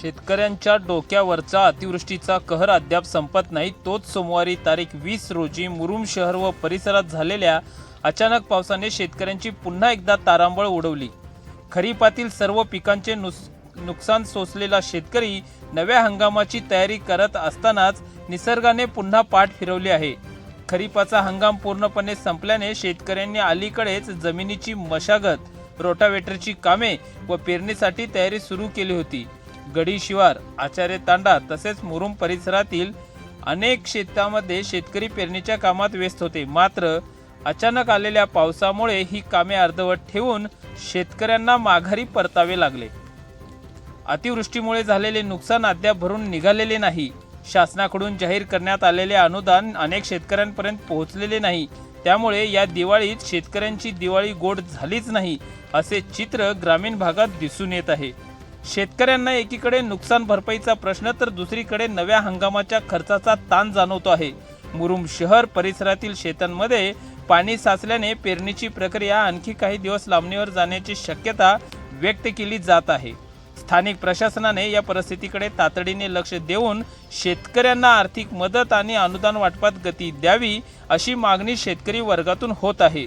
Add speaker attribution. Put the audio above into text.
Speaker 1: शेतकऱ्यांच्या डोक्यावरचा अतिवृष्टीचा कहर अद्याप संपत नाही तोच सोमवारी तारीख वीस रोजी मुरुम शहर व परिसरात झालेल्या अचानक पावसाने शेतकऱ्यांची पुन्हा एकदा तारांबळ उडवली. खरीपातील सर्व पिकांचे नुस नुकसान सोसलेला शेतकरी नव्या हंगामाची तयारी करत असतानाच निसर्गाने पुन्हा पाठ फिरवली आहे. खरीपाचा हंगाम पूर्णपणे संपल्याने शेतकऱ्यांनी अलीकडेच जमिनीची मशागत रोटावेटरची कामे व पेरणीसाठी तयारी सुरू केली होती. गडी शिवार आचार्य तांडा तसेच मुरुम परिसरातील अनेक शेतामध्ये शेतकरी पेरणीच्या कामात व्यस्त होते. मात्र अचानक आलेल्या पावसामुळे ही कामे अर्धवट ठेवून शेतकऱ्यांना माघारी परतावे लागले. अतिवृष्टीमुळे झालेले नुकसान अद्याप भरून निघालेले नाही. शासनाकडून जाहीर करण्यात आलेले अनुदान अनेक शेतकऱ्यांपर्यंत पोहोचलेले नाही. त्यामुळे या दिवाळीत शेतकऱ्यांची दिवाळी गोड झालीच नाही असे चित्र ग्रामीण भागात दिसून येत आहे. शेतकऱ्यांना एकीकडे नुकसान भरपाईचा प्रश्न तर दुसरीकडे नव्या हंगामाच्या खर्चाचा ताण जाणवतो आहे. मुरुम शहर परिसरातील शेतांमध्ये पाणी साचल्याने पेरणीची प्रक्रिया आणखी काही दिवस लांबणीवर जाण्याची शक्यता व्यक्त केली जात आहे. स्थानिक प्रशासनाने या परिस्थितीकडे तातडीने लक्ष देऊन शेतकऱ्यांना आर्थिक मदत आणि अनुदान वाटपात गती द्यावी अशी मागणी शेतकरी वर्गातून होत आहे.